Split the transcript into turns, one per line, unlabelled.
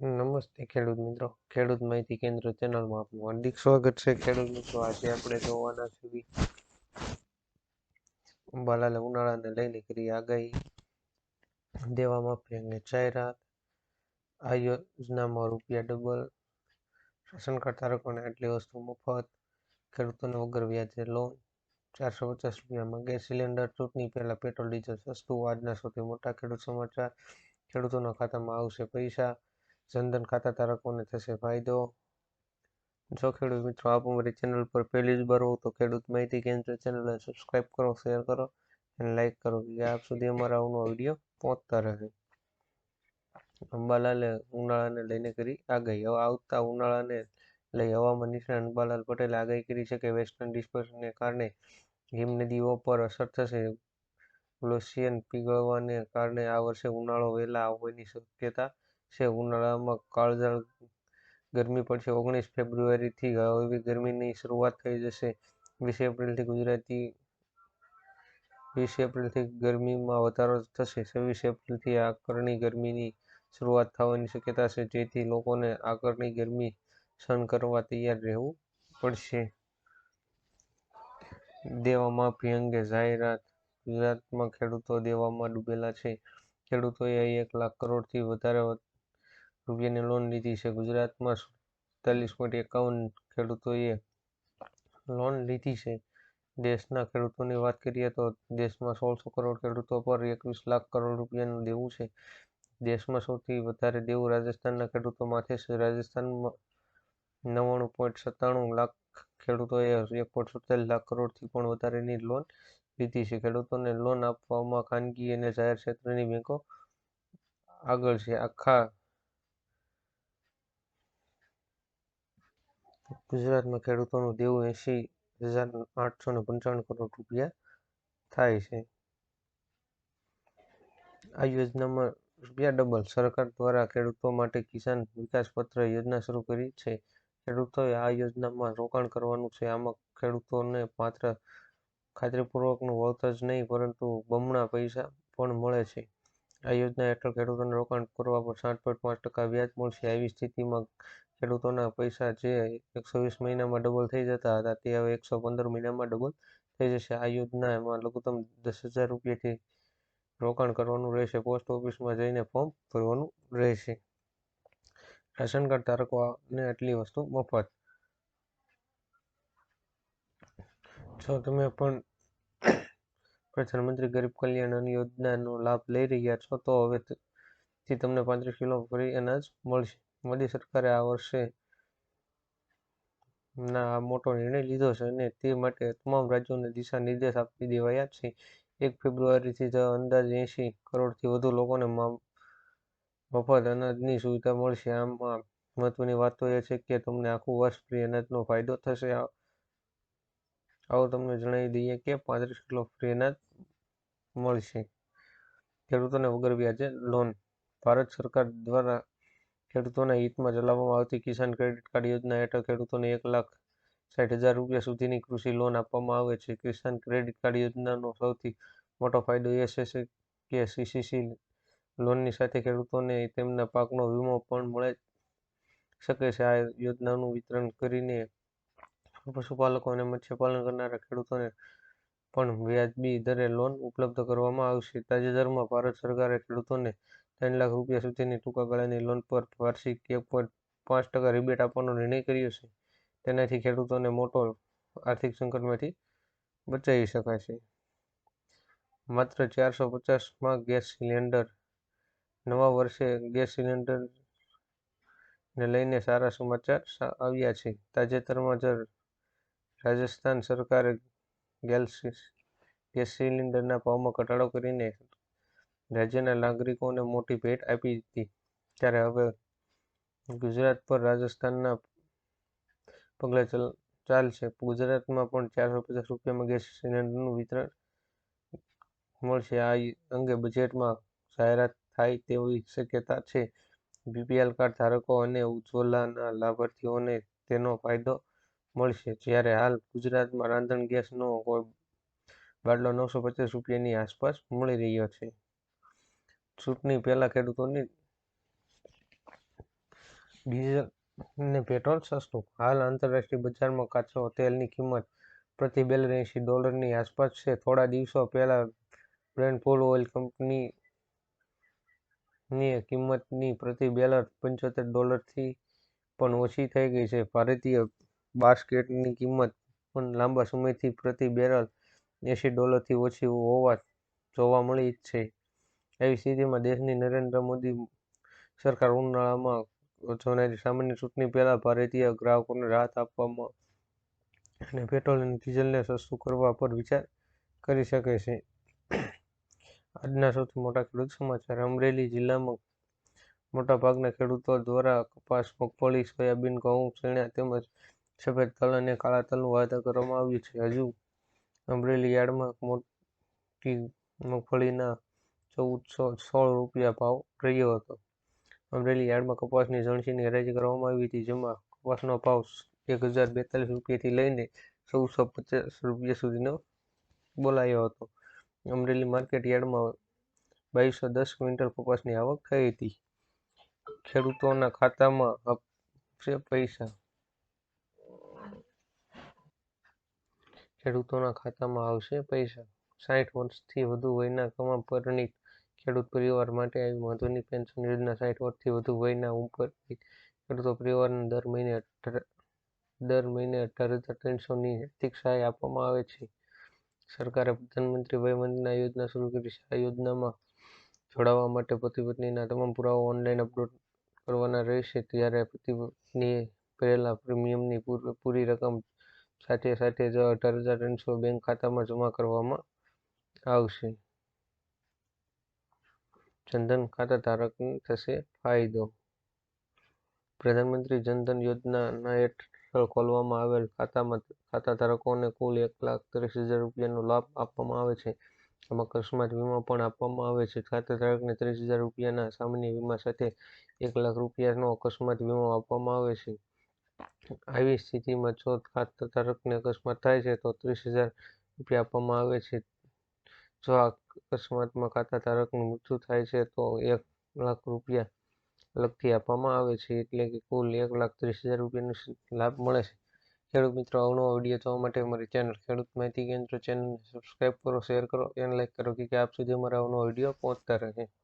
નમસ્તે ખેડૂત મિત્રો. ખેડૂત માહિતી કેન્દ્ર ચેનલમાં આપનું હાર્દિક સ્વાગત છે. ખેડૂત મિત્રો, આજે આપણે જોવાના છીએ અંબાલાલે ઉનાળાને લઈને કરી આગાહી. દેવા માફી અંગે જાહેરાત. આ યોજનામાં રૂપિયા ડબલ રાશન કાર્ડ ધારકોને આટલી વસ્તુ મફત ખેડૂતોને વગર વ્યાજે લોન. ચારસો પચાસ રૂપિયામાં ગેસ સિલિન્ડર ચૂંટણી પહેલાં પેટ્રોલ, ડીઝલ, સસ્તું, આજના સૌથી મોટા ખેડૂત સમાચાર. ખેડૂતોના ખાતામાં આવશે પૈસા. જનધન ખાતા ધારકોને થશે ફાયદો. જો ખેડૂત મિત્રો આપ અમારી ચેનલ પર પહેલી જ વાર તો ખેડૂત માહિતી કેન્દ્ર ચેનલને સબસ્ક્રાઇબ કરો શેર કરો અને લાઇક કરો કે આપ સુધી અમારા આવનો વીડિયો પહોંચતા રહે. અંબાલાલે ઉનાળાને લઈને કરી આગાહી. હવે આવતા ઉનાળાને લઈ હવામાન નિષ્ણાત અંબાલાલ પટેલે આગાહી કરી છે કે વેસ્ટર્ન ડિસ્ટર્બન્સને કારણે હિમનદીઓ પર અસર થશે. ગ્લોશિયન પીગળવાને કારણે આ વર્ષે ઉનાળો વહેલા આવવાની શક્યતા છે. ઉનાળામાં કાળઝાળ ગરમી પડશે. ઓગણીસ ફેબ્રુઆરીથી હળવી ગરમીની શરૂઆત થઈ જશે. વીસ એપ્રિલથી ગુજરાતી, વીસ એપ્રિલથી ગરમીમાં વધારો થશે. છવ્વીસ એપ્રિલથી આકરણી ગરમીની શરૂઆત થવાની શક્યતા છે. જેથી લોકોને આકરણી ગરમી સહન કરવા તૈયાર રહેવું પડશે. દેવા માફી અંગે જાહેરાત. ગુજરાતમાં ખેડૂતો દેવામાં ડૂબેલા છે. ખેડૂતોએ એક લાખ કરોડથી વધારે રૂપિયાની લોન લીધી છે. ગુજરાતમાં સુડતાલીસ પોઈન્ટ એકાવન ખેડૂતોએ લોન લીધી છે. દેશના ખેડૂતોની વાત કરીએ તો દેશમાં સોળસો કરોડ ખેડૂતો પર એકવીસ લાખ કરોડ રૂપિયાનું દેવું છે. દેશમાં સૌથી વધારે દેવું રાજસ્થાનના ખેડૂતો માથે છે. રાજસ્થાનમાં નવ્વાણું પોઈન્ટ સત્તાણું લાખ ખેડૂતોએ એક પોઈન્ટ સુડતાલીસ લાખ કરોડથી પણ વધારેની લોન લીધી છે. ખેડૂતોને લોન આપવામાં ખાનગી અને જાહેર ક્ષેત્રની બેંકો આગળ છે. આખા ગુજરાતમાં ખેડૂતોનું દેવું એંશી હજાર આઠસો ને પંચાવન કરોડ રૂપિયા થાય છે. આ યોજનામાં રૂપિયા ડબલ સરકાર દ્વારા ખેડૂતો માટે કિસાન વિકાસ પત્ર યોજના શરૂ કરી છે. ખેડૂતોએ આ યોજનામાં રોકાણ કરવાનું છે. આમાં ખેડૂતોને માત્ર ખાતરીપૂર્વકનું વળતર જ નહીં, પરંતુ બમણા પૈસા પણ મળે છે. આ યોજના હેઠળ ખેડૂતોને રોકાણ કરવા પર સાત પોઈન્ટ પાંચ ટકા વ્યાજ મળશે. આવી સ્થિતિમાં ખેડૂતોના પૈસા જે એકસો વીસ મહિનામાં ડબલ થઈ જતા હતા, તે હવે એકસો પંદર મહિનામાં ડબલ થઈ જશે. આ યોજનામાં લઘુત્તમ દસ હજાર રૂપિયાથી રોકાણ કરવાનું રહેશે. પોસ્ટ ઓફિસમાં જઈને ફોર્મ ભરવાનું રહેશે. રાશન કાર્ડ ધારકોને આટલી વસ્તુ મફત. જો તમે પણ પ્રધાનમંત્રી ગરીબ કલ્યાણ યોજનાનો લાભ લઈ રહ્યા છો, તો હવેથી તમને પાંત્રીસ કિલો ફ્રી અનાજ મળશે. મોદી સરકારે આ વર્ષે ના મોટો નિર્ણય લીધો છે અને તે માટે તમામ રાજ્યોને દિશા નિર્દેશ આપી દેવાયા છે. એક ફેબ્રુઆરીથી અંદાજે એંશી કરોડથી વધુ લોકોને મફત અનાજની સુવિધા મળશે. આમાં મહત્વની વાત તો એ છે કે તમને આખું વર્ષ ફ્રી અનાજનો ફાયદો થશે. આવો તમને જણાવી દઈએ કે પાંત્રીસ કિલો ફ્રી અનાજ મળશે. ખેડૂતોને વગર વ્યાજે લોન, ભારત સરકાર દ્વારા ખેડૂતોના હિતમાં ચલાવવામાં આવતી કિસાન ક્રેડિટ કાર્ડ યોજના હેઠળ ખેડૂતોને એક લાખ સાઠ હજાર રૂપિયા સુધીની કૃષિ લોન આપવામાં આવે છે. કિસાન ક્રેડિટ કાર્ડ યોજનાનો સૌથી મોટો ફાયદો એ છે કે સીસીસી લોનની સાથે ખેડૂતોને તેમના પાકનો વીમો પણ મળે શકે છે. આ યોજનાનું વિતરણ કરીને પશુપાલકો અને મત્સ્યપાલન કરનારા ખેડૂતોને પણ વ્યાજબી દરે લોન ઉપલબ્ધ કરવામાં આવશે. તાજેતરમાં ભારત સરકારે ખેડૂતોને ત્રણ લાખ રૂપિયા સુધીની ટૂંકા ગાળાની લોન પર વાર્ષિક એક પોઈન્ટ પાંચ ટકા રિબેટ આપવાનો નિર્ણય કર્યો છે. તેનાથી ખેડૂતોને મોટો આર્થિક સંકટમાંથી બચાવી શકાશે. માત્ર ચારસો પચાસમાં ગેસ સિલિન્ડર, નવા વર્ષે ગેસ સિલિન્ડર ને લઈને સારા સમાચાર આવ્યા છે. તાજેતરમાં જ રાજસ્થાન સરકારે ગેસ ગેસ સિલિન્ડરના ભાવમાં ઘટાડો કરીને રાજ્યના નાગરિકોને મોટી ભેટ આપી હતી. ત્યારે હવે ગુજરાત પર રાજસ્થાનના પગલે ચાલશે. ગુજરાતમાં પણ ચારસો પચાસ રૂપિયામાં ગેસ સિલિન્ડરનું વિતરણ મળશે. આ અંગે બજેટમાં જાહેરાત થાય તેવી શક્યતા છે. બીપીએલ કાર્ડ ધારકો અને ઉજ્જવલાના લાભાર્થીઓને તેનો ફાયદો મળશે. જ્યારે હાલ ગુજરાતમાં રાંધણ ગેસનો કોઈ બાટલો નવસો પચાસ રૂપિયાની આસપાસ મળી રહ્યો છે. ચૂંટણી પહેલા ખેડૂતોની ડીઝલ ને પેટ્રોલ સસ્તું, હાલ આંતરરાષ્ટ્રીય બજારમાં કાચો તેલની કિંમત પ્રતિ બેલર એંસી ડોલરની આસપાસ છે. થોડા દિવસો પહેલા બ્રેન્ડ ક્રૂડ ઓઇલ કંપનીની કિંમતની પ્રતિ બેલર પંચોતેર ડોલરથી પણ ઓછી થઈ ગઈ છે. ભારતીય બાસ્કેટની કિંમત પણ લાંબા સમયથી પ્રતિ બેરલ એંસી ડોલરથી ઓછી હોવા જોવા મળી છે. આવી સ્થિતિમાં દેશની નરેન્દ્ર મોદી સરકાર ઉનાળામાં યોજાનારી સામાન્ય ચૂંટણી પહેલાં ભારતીય ગ્રાહકોને રાહત આપવામાં અને પેટ્રોલ અને ડીઝલને સસ્તું કરવા પર વિચાર કરી શકે છે. આજના સૌથી મોટા ખેડૂત સમાચાર, અમરેલી જિલ્લામાં મોટાભાગના ખેડૂતો દ્વારા કપાસ, મગફળી, સોયાબીન, ઘઉં, ચણા તેમજ સફેદ તલ અને કાળા તલનું વાવેતર કરવામાં આવ્યું છે. હજુ અમરેલી યાર્ડમાં મોટી મગફળીના ચૌદસો સોળ રૂપિયા ભાવ રહ્યો હતો. અમરેલી યાર્ડમાં કપાસની ઝણસીની હરાજી કરવામાં આવી હતી, જેમાં કપાસનો ભાવ એક હજાર બેતાલીસ રૂપિયાથી લઈને ચૌદસો પચાસ રૂપિયા સુધીનો બોલાયો હતો. અમરેલી માર્કેટ યાર્ડમાં બાવીસો દસ ક્વિન્ટલ કપાસની આવક થઈ હતી. ખેડૂતોના ખાતામાં આપશે પૈસા. ખેડૂતોના ખાતામાં આવશે પૈસા. સાઠ વર્ષથી વધુ વયના તમામ પરિણીત ખેડૂત પરિવાર માટે આવી મહત્વની પેન્શન યોજના સાઠ વર્ષથી વધુ વયના ઉપર ખેડૂતો પરિવારને દર મહિને દર મહિને અઢાર હજાર ત્રણસોની આર્થિક સહાય આપવામાં આવે છે. સરકારે પ્રધાનમંત્રી વય વંદના યોજના શરૂ કરી છે. આ યોજનામાં જોડાવા માટે પતિ પત્નીના તમામ પુરાવા ઓનલાઈન અપલોડ કરવાના રહેશે. ત્યારે પતિ પત્નીએ ભરેલા પ્રીમિયમની પૂરી રકમ સાથે સાથે જ અઢાર હજાર ત્રણસો બેંક ખાતામાં જમા કરવામાં આવશે. જનધન ખાતાધારકને થશે ફાયદો. પ્રધાનમંત્રી જનધન યોજના હેઠળ ખોલવામાં આવેલ ખાતામાં ખાતા ધારકોને કુલ એક લાખ ત્રીસ હજાર રૂપિયાનો લાભ આપવામાં આવે છે. આમાં અકસ્માત વીમો પણ આપવામાં આવે છે. ખાતા ધારકને ત્રીસ હજાર રૂપિયાના સામાન્ય વીમા સાથે એક લાખ રૂપિયાનો અકસ્માત વીમો આપવામાં આવે છે. આવી સ્થિતિમાં જો ખાતાધારકને અકસ્માત થાય છે તો ત્રીસ હજાર રૂપિયા આપવામાં આવે છે. જો અકસ્માતમાં ખાતાધારકનું મૃત્યુ થાય છે, તો એક લાખ રૂપિયા અલગથી આપવામાં આવે છે. એટલે કે કુલ એક લાખ ત્રીસ હજાર રૂપિયાનો લાભ મળે છે. ખેડૂત મિત્રો અવનવા વીડિયો જોવા માટે અમારી ચેનલ ખેડૂત માહિતી કેન્દ્ર ચેનલને સબસ્ક્રાઈબ કરો શેર કરો અને લાઈક કરો, કે આપ સુધી અમારા અવનવા વીડિયો પહોંચતા રહે.